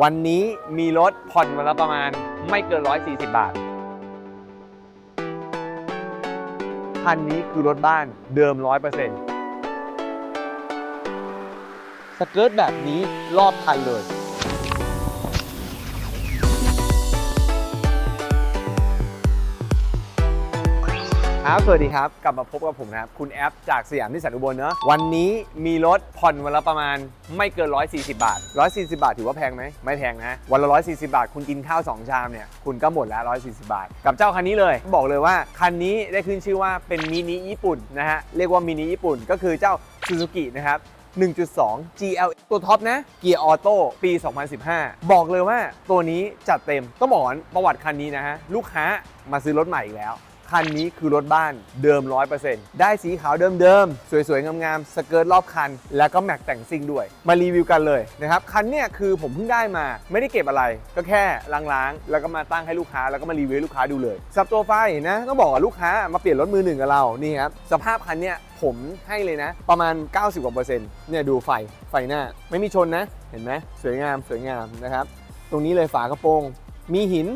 วันนี้มีรถผ่อนมาแล้วประมาณไม่เกิน 140 บาท คันนี้คือรถบ้านเดิม 100%สเกิร์ตแบบนี้รอบคันเลย ครับ สวัสดีครับ กลับมาพบกับผมนะครับ คุณแอปจากสยามนิสสันอุบลเนอะวันนี้มีรถผ่อนวันละประมาณไม่เกิน 140 บาท 140 บาทถือว่าแพงไหม ไม่แพงนะ วันละ 140 บาท คุณกินข้าว 2 ชามเนี่ย คุณก็หมดแล้ว 140 บาท กับเจ้าคันนี้เลย บอกเลยว่า คันนี้ได้ขึ้นชื่อว่าเป็นมินิญี่ปุ่นนะฮะ เรียกว่ามินิญี่ปุ่น ก็คือเจ้า Suzuki นะครับ1.2 GL ตัวท็อปนะ เกียร์ออโต้ปี 2015 บอกเลยว่าตัวนี้จัดเต็ม ต้องบอกประวัติคันนี้นะฮะ ลูกค้ามาซื้อรถใหม่อีกแล้ว คันนี้คือรถบ้านเดิม 100%ได้สีขาวเดิมๆ สวยๆ งามๆ สเกิร์ตรอบคัน แล้วก็แม็กแต่งซิ่งด้วย มารีวิวกันเลยนะครับ คันเนี้ยคือผมเพิ่งได้มา ไม่ได้เก็บอะไร ก็แค่ล้างๆ แล้วก็มาตั้งให้ลูกค้า แล้วก็มารีวิวให้ลูกค้าดูเลยสับตัวไฟนะต้องบอกว่าลูกค้ามาเปลี่ยนรถมือหนึ่งกับเรา นี่ครับ สภาพคันเนี้ยผมให้เลยนะ ประมาณ 90กว่าเปอร์เซ็นต์เนี่ยดูไฟ ไฟหน้า ไม่มีชนนะ เห็นไหมสวยงาม สวยงามนะครับ ตรงนี้เลยฝากระโปรง มีหิน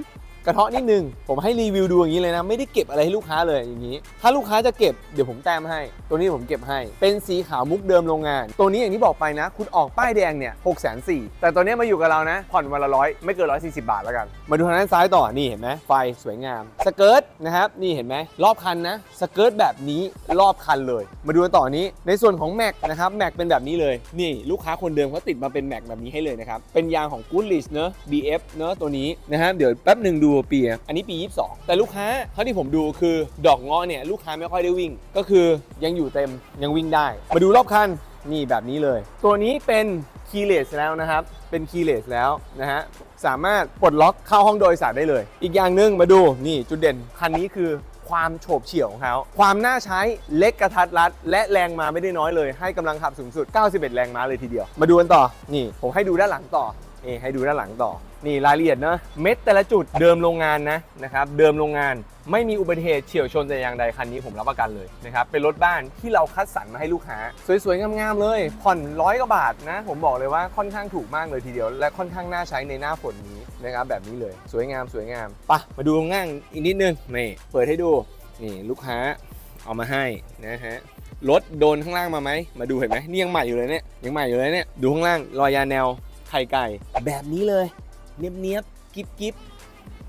กระเทาะนิดนึง ผมให้รีวิวดูอย่างนี้เลยนะ ไม่ได้เก็บอะไรให้ลูกค้าเลยอย่างนี้ ถ้าลูกค้าจะเก็บเดี๋ยวผมแต้มให้ ตัวนี้ผมเก็บให้ เป็นสีขาวมุกเดิมโรงงาน ตัวนี้อย่างที่บอกไปนะ คุณออกป้ายแดงเนี่ยหกแสนสี่แต่ตัวนี้มาอยู่กับเรานะ ผ่อนวันละร้อยไม่เกินร้อยสี่สิบาทแล้วกัน มาดูทางด้านซ้ายต่อนี่เห็นไหมไฟสวยงามสเกิร์ตนะครับนี่เห็นไหมรอบคันนะสเกิร์ตแบบนี้รอบคันเลย มาดูต่อนี้ในส่วนของแม็กนะครับแม็กเป็นแบบนี้เลยนี่ลูกค้าคนเดิมเขาติดมาเป็นแม็กแบบนี้ให้เลยนะครับเป็นยางของ Goodrich เนอะ BF เนอะตัวนี้นะครับเดี๋ยวแป๊บหนึ่งดูปีอะอันนี้ปี 22 แต่ลูกค้าเท่าที่ผมดูคือดอกเงาะเนี่ยลูกค้าไม่ค่อยได้วิ่ง ก็คือยังอยู่เต็มยังวิ่งได้ มาดูรอบคันนี่แบบนี้เลย ตัวนี้เป็นคีย์เลสแล้วนะครับ เป็นคีย์เลสแล้วนะฮะ สามารถปลดล็อกเข้าห้องโดยสารได้เลย อีกอย่างหนึ่งมาดูนี่จุดเด่น คันนี้คือความโฉบเฉี่ยวของเขาความน่าใช้เล็กกระทัดรัด และแรงมาไม่ได้น้อยเลย ให้กำลังขับสูงสุด 91 แรงม้าเลยทีเดียว มาดูกันต่อ นี่ ผมให้ดูด้านหลังต่อนี่ให้ดูด้านหลังต่อ นี่รายละเอียดเนอะเม็ดแต่ละจุดเดิมโรงงานนะนะครับเดิมโรงงานไม่มีอุบัติเหตุเฉียวชนแต่อย่างใดคันนี้ผมรับประกันเลยนะครับเป็นรถบ้านที่เราคัดสรรมาให้ลูกค้า สวยๆงามๆเลยผ่อนร้อยกว่าบาทนะผมบอกเลยว่าค่อนข้างถูกมากเลยทีเดียว และค่อนข้างน่าใช้ในหน้าฝนนี้นะครับแบบนี้เลยสวยงามสวยงามปะมาดูง่างอีกนิดนึงนี่เปิดให้ดูนี่ลูกค้าเอามาให้นะฮะรถโดนข้างล่างมาไหมมาดูเห็นไหมนี่ยังใหม่อยู่เลยเนี่ยยังใหม่อยู่เลยเนี่ยดูข้างล่างรอยยาแนวไข่ไก่แบบนี้เลย เนียบๆกิ๊บ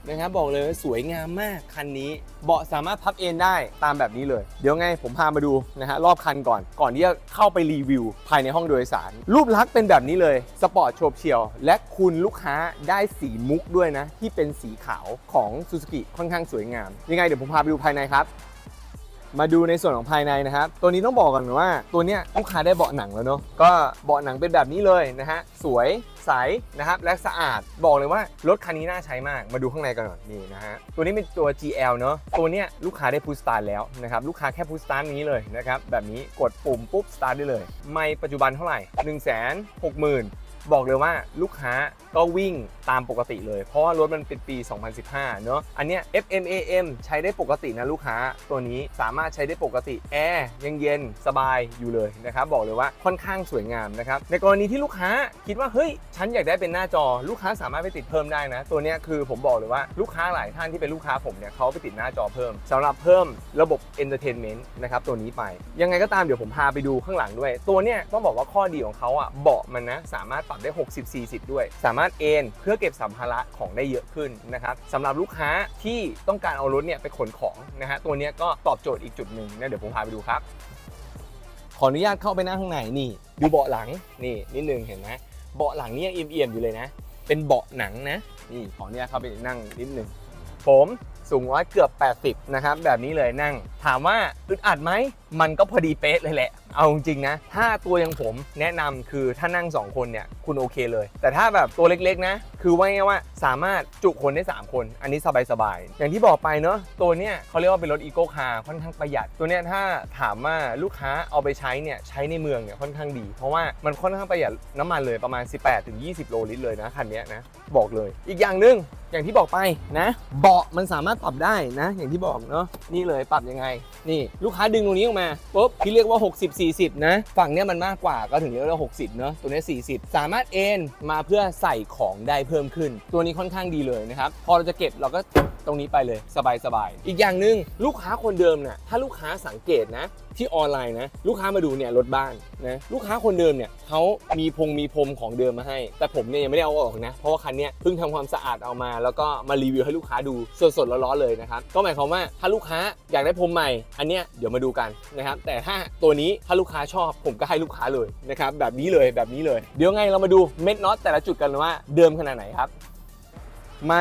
นะครับบอกเลยว่าสวยงามมากคันนี้ เบาะสามารถพับเอนได้ตามแบบนี้เลย เดี๋ยวไงผมพามาดูนะฮะรอบคันก่อน ก่อนที่จะเข้าไปรีวิว ภายในห้องโดยสาร รูปลักษณ์เป็นแบบนี้เลย สปอร์ตโฉบเฉี่ยว และคุณลูกค้าได้สีมุกด้วยนะ ที่เป็นสีขาวของ Suzuki ค่อนข้างสวยงาม ยังไงเดี๋ยวผมพาไปดูภายในครับ มาดูในส่วนของภายในนะครับ ตัวนี้ต้องบอกก่อนว่า ตัวเนี้ยลูกค้าได้เบาะหนังแล้วเนาะ ก็เบาะหนังเป็นแบบนี้เลยนะฮะ สวยใสนะครับ และสะอาด บอกเลยว่ารถคันนี้น่าใช้มาก มาดูข้างในกันก่อนนี่นะฮะ ตัวนี้เป็นตัว GL เนาะ ตัวเนี้ยลูกค้าได้พุชสตาร์แล้วนะครับ ลูกค้าแค่พุชสตาร์นี้เลยนะครับ แบบนี้กดปุ่มปุ๊บสตาร์ได้เลย ไม่ปัจจุบันเท่าไหร่ 1 6 0 0 0 0 บอกเลยว่าลูกค้าก็วิ่งตามปกติเลย เพราะว่ารถมันเป็นปี 2015 เนอะอันเนี้ย FM AM ใช้ได้ปกตินะลูกค้าตัวนี้สามารถใช้ได้ปกติแอร์ยังเย็นสบายอยู่เลยนะครับบอกเลยว่าค่อนข้างสวยงามนะครับในกรณีที่ลูกค้าคิดว่าเฮ้ยฉันอยากได้เป็นหน้าจอ ลูกค้าสามารถไปติดเพิ่มได้นะ ตัวเนี้ยคือผมบอกเลยว่าลูกค้าหลายท่านที่เป็นลูกค้าผมเนี่ยเขาไปติดหน้าจอเพิ่มสำหรับเพิ่มระบบ Entertainment นะครับตัวนี้ไป ยังไงก็ตามเดี๋ยวผมพาไปดูข้างหลังด้วย ตัวเนี้ยต้องบอกว่าข้อดีของเขาอะเบาะมันนะสามารถปรับได้ 60-40 ด้วย สามารถเอนเพื่อเก็บสัมภาระของได้เยอะขึ้นนะครับสำหรับลูกค้าที่ต้องการเอารถเนี่ยไปขนของนะฮะตัวเนี้ยก็ตอบโจทย์อีกจุดหนึ่งนะเดี๋ยวผมพาไปดูครับ ขออนุญาตเข้าไปนั่งข้างในนี่ ดูเบาะหลังนี่นิดนึงเห็นไหมเบาะหลังนี่ยังเอี่ยมๆอยู่เลยนะ เป็นเบาะหนังนะนี่ขออนุญาตเข้าไปนั่งนิดนึงผมสูงร้อยเกือบ 80 นะครับ แบบนี้เลยนั่ง ถามว่าอึดอัดไหม มันก็พอดีเป๊ะเลยแหละ เอาจริงนะ ถ้าตัวอย่างผมแนะนำคือถ้านั่ง 2 คนเนี่ยคุณโอเคเลย แต่ถ้าแบบตัวเล็กๆนะ คือว่าง่ว่าสามารถจุคนได้ 3 คน อันนี้สบายๆ อย่างที่บอกไปเนาะตัวเนี้ยเขาเรียกว่าเป็นรถอีโก้คาร์ค่อนข้างประหยัด ตัวเนี้ยถ้าถามว่าลูกค้าเอาไปใช้เนี่ยใช้ในเมืองเนี่ยค่อนข้างดี เพราะว่ามันค่อนข้างประหยัดน้ำมันเลยประมาณ 18-20 โลลิตรเลยนะคันเนี้ยนะบอกเลย อีกอย่างหนึ่งอย่างที่บอกไปนะ เบาะมันสามารถปรับได้นะ อย่างที่บอกเนาะนี่เลยปรับยังไง นี่ลูกค้าดึงตรงนี้ออกมาปุ๊บที่เรียกว่า 60 40 นะ ฝั่งเนี้ยมันมากกว่าก็ถึงเรียกว่า60 เนอะตัวนี้ 40 สามารถเอ็นมาเพื่อใส่ของได้เพิ่มขึ้น ตัวนี้ค่อนข้างดีเลยนะครับ พอเราจะเก็บเราก็ตรงนี้ไปเลยสบายๆ อีกอย่างหนึ่งลูกค้าคนเดิมเนี่ยถ้าลูกค้าสังเกตนะ ที่ออนไลน์นะ ลูกค้ามาดูเนี่ยรถบ้านนะลูกค้าคนเดิมเนี่ยเขามีพงมีพรมของเดิมมาให้ แต่ผมเนี่ยยังไม่ได้เอาออกนะ เพราะว่าคันเนี้ยเพิ่งทำความสะอาดเอามา แล้วก็มารีวิวให้ลูกค้าดูสดๆร้อนๆเลยนะครับก็หมายความว่าถ้าลูกค้าอยากได้พรมใหม่ อันเนี้ยเดี๋ยวมาดูกันนะครับแต่ถ้าตัวนี้ถ้าลูกค้าชอบผมก็ให้ลูกค้าเลยนะครับแบบนี้เลยแบบนี้เลย เดี๋ยวไงเรามาดูเม็ดน็อตแต่ละจุดกันว่าเดิมขนาดไหนครับมา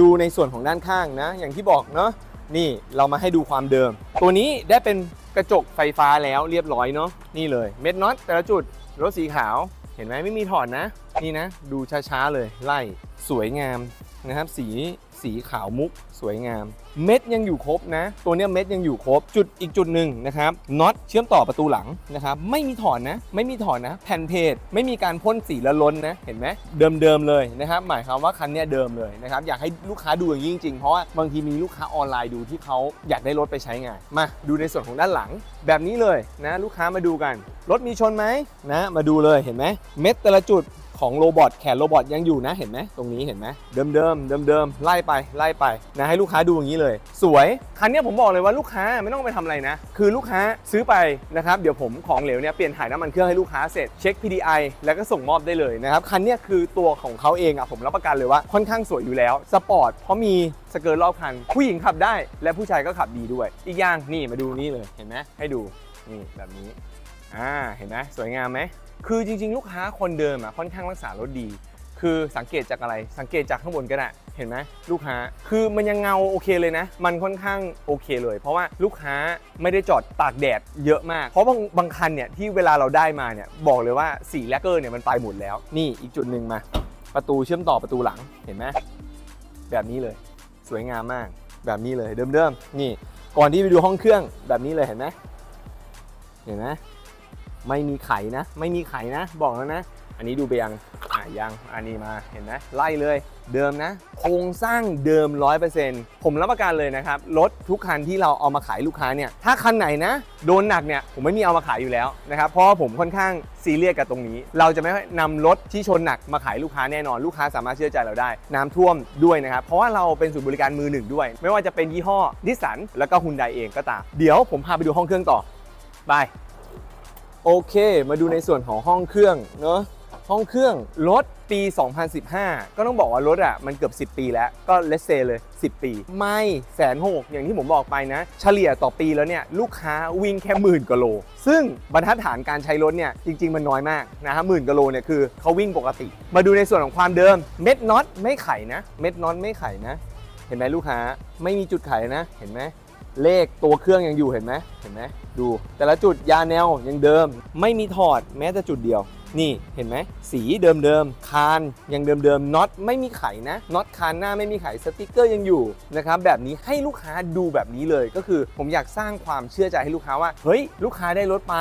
ดูในส่วนของด้านข้างนะ อย่างที่บอกเนาะนี่เรามาให้ดูความเดิม ตัวนี้ได้เป็น กระจกไฟฟ้าแล้วเรียบร้อยเนาะนี่เลย เม็ดน็อตแต่ละจุดรถสีขาวเห็นไหมไม่มีถอดนะ นี่นะ ดูช้าๆเลยไล่สวยงามนะครับ สี สีขาวมุกสวยงาม เม็ดยังอยู่ครบนะ ตัวเนี้ยเม็ดยังอยู่ครบ จุดอีกจุดหนึ่งนะครับน็อตเชื่อมต่อประตูหลังนะครับไม่มีถอนนะ ไม่มีถอนนะ แผ่นเพจไม่มีการพ่นสีละล้นนะเห็นไหมเดิมๆเลยนะครับหมายความว่าคันเนี้ยเดิมเลยนะครับอยากให้ลูกค้าดูอย่างนี้จริงๆเพราะว่าบางทีมีลูกค้าออนไลน์ดูที่เขาอยากได้รถไปใช้งานมาดูในส่วนของด้านหลัง แบบนี้เลยนะ ลูกค้ามาดูกันรถมีชนไหมนะ มาดูเลยเห็นไหมเม็ดแต่ละจุด ของโรบอทแขนโรบอทยังอยู่นะเห็นไหมตรงนี้เห็นไหมเดิมเดิมเดิมเดิมไล่ไปไล่ไปนะให้ลูกค้าดูอย่างนี้เลย สวยคันนี้ผมบอกเลยว่าลูกค้าไม่ต้องไปทำอะไรนะ คือลูกค้าซื้อไปนะครับเดี๋ยวผมของเหลวเนี่ยเปลี่ยนถ่ายน้ำมันเครื่องให้ลูกค้าเสร็จเช็ค PDI แล้วก็ส่งมอบได้เลยนะครับคันนี้คือตัวของเขาเองอะผมรับประกันเลยว่าค่อนข้างสวยอยู่แล้วสปอร์ตเพราะมีสเกิร์ตรอบคัน ผู้หญิงขับได้ และผู้ชายก็ขับดีด้วย อีกอย่างนี่มาดูนี่เลยเห็นไหมให้ดูนี่แบบนี้อ่าเห็นไหมสวยงามไหม คือจริง ๆ ลูกค้าคนเดิมอะค่อนข้างรักษารถดี คือสังเกตจากอะไร สังเกตจากข้างบนก็ได้เห็นไหมลูกค้า คือมันยังเงาโอเคเลยนะ มันค่อนข้างโอเคเลย เพราะว่าลูกค้าไม่ได้จอดตากแดดเยอะมาก เพราะบางบางคันเนี่ยที่เวลาเราได้มาเนี่ยบอกเลยว่าสีแลกเกอร์เนี่ยมันไปหมดแล้ว นี่อีกจุดหนึ่งมา ประตูเชื่อมต่อประตูหลังเห็นไหมแบบนี้เลย สวยงามมาก แบบนี้เลยเดิมๆนี่ ก่อนที่ไปดูห้องเครื่องแบบนี้เลยเห็นไหมเห็นไหม ไม่มีไข่นะ ไม่มีไข่นะ บอกแล้วนะ อันนี้ดูไปยังอ่ายังอันนี้มาเห็นไหมไล่เลย เดิมนะ โครงสร้างเดิม 100%ผมรับประกันเลยนะครับ รถทุกคันที่เราเอามาขายลูกค้าเนี่ย ถ้าคันไหนนะ โดนหนักเนี่ย ผมไม่มีเอามาขายอยู่แล้วนะครับ เพราะว่าผมค่อนข้างซีเรียสกับตรงนี้ เราจะไม่นำรถที่ชนหนักมาขายลูกค้าแน่นอน ลูกค้าสามารถเชื่อใจเราได้ น้ำท่วมด้วยนะครับ เพราะว่าเราเป็นศูนย์บริการมือหนึ่งด้วย ไม่ว่าจะเป็นยี่ห้อดิสันแล้วก็ฮุนไดเองก็ตาม เดี๋ยวผมพาไปดูห้องเครื่องต่อบาย โอเค มาดูในส่วนของห้องเครื่องเนอะห้องเครื่องรถปี 2015 ก็ต้องบอกว่ารถอะมันเกือบ 10 ปีแล้วก็เลสเซเลย 10 ปี ไม่แสนหกอย่างที่ผมบอกไปนะ เฉลี่ยต่อปีแล้วเนี่ยลูกค้าวิ่งแค่หมื่นกโล ซึ่งบรรทัดฐานการใช้รถเนี่ยจริง ๆ มันน้อยมากนะฮะหมื่นกโลเนี่ยคือเขาวิ่งปกติ มาดูในส่วนของความเดิมเม็ดน็อตไม่ไขนะ เม็ดน็อตไม่ไขนะ เห็นไหมลูกค้าไม่มีจุดไขนะเห็นไหม เลขตัวเครื่องยังอยู่เห็นไหมเห็นไหมดู แต่ละจุดยาแนวยังเดิม ไม่มีถอดแม้แต่จุดเดียว นี่เห็นไหมสีเดิมๆคานยังเดิมๆน็อตไม่มีไขนะน็อตคานหน้าไม่มีไขสติกเกอร์ยังอยู่นะครับแบบนี้ให้ลูกค้าดูแบบนี้เลย ก็คือผมอยากสร้างความเชื่อใจให้ลูกค้าว่าเฮ้ยลูกค้าได้รถไป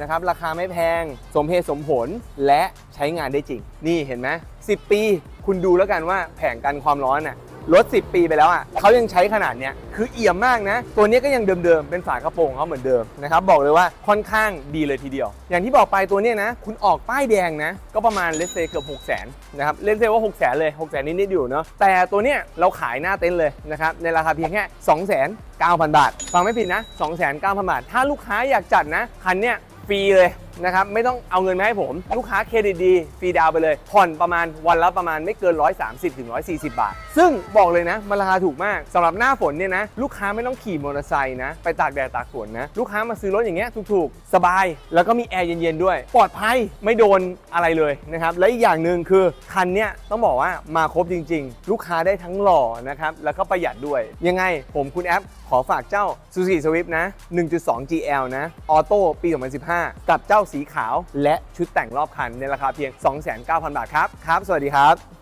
นะครับราคาไม่แพง สมเหตุสมผลและใช้งานได้จริง นี่เห็นไหม10 ปี คุณดูแล้วกันว่าแผงกันความร้อนน่ะ รถ 10 ปีไปแล้วอะเขายังใช้ขนาดเนี้ยคือเอี่ยมมากนะ ตัวเนี้ยก็ยังเดิมๆ เป็นฝากระโปรงเขาเหมือนเดิมนะครับบอกเลยว่าค่อนข้างดีเลยทีเดียว อย่างที่บอกไปตัวเนี้ยนะ คุณออกป้ายแดงนะ ก็ประมาณเลสเซเกือบ6 0 0 0 0นนะครับเลสเซว่า6 0 0 0 0 0 เลย6 0 0 0 0นิดๆอยู่เนาะแต่ตัวเนี้ยเราขายหน้าเต็นท์เลยนะครับในราคาเพียงแค่2 9 0 0 0 บาท ฟังไม่ผิดนะ 2 9 0 0 0 บาท ถ้าลูกค้าอยากจัดนะคันเนี้ยฟรีเลย นะครับไม่ต้องเอาเงินมาให้ผม ลูกค้าเครดิตดีฟรีดาวไปเลย ผ่อนประมาณวันละประมาณไม่เกิน 130ถึง140 บาท ซึ่งบอกเลยนะมันราคาถูกมากสำหรับหน้าฝนเนี่ยนะลูกค้าไม่ต้องขี่มอเตอร์ไซค์นะไปตากแดดตากฝนนะลูกค้ามาซื้อรถอย่างเงี้ยถูกๆ สบาย แล้วก็มีแอร์เย็นๆด้วย ปลอดภัยไม่โดนอะไรเลยนะครับและอีกอย่างหนึ่งคือคันเนี้ยต้องบอกว่ามาครบจริง ๆ ลูกค้าได้ทั้งหล่อนะครับแล้วก็ประหยัดด้วยยังไงผมคุณแอปขอฝากเจ้า Suzuki Swift นะ 1.2 GL นะออโต้ปี 2015 กับเจ้าสีขาว และชุดแต่งรอบคันในราคาเพียง 29,000 บาทครับ ครับ สวัสดีครับ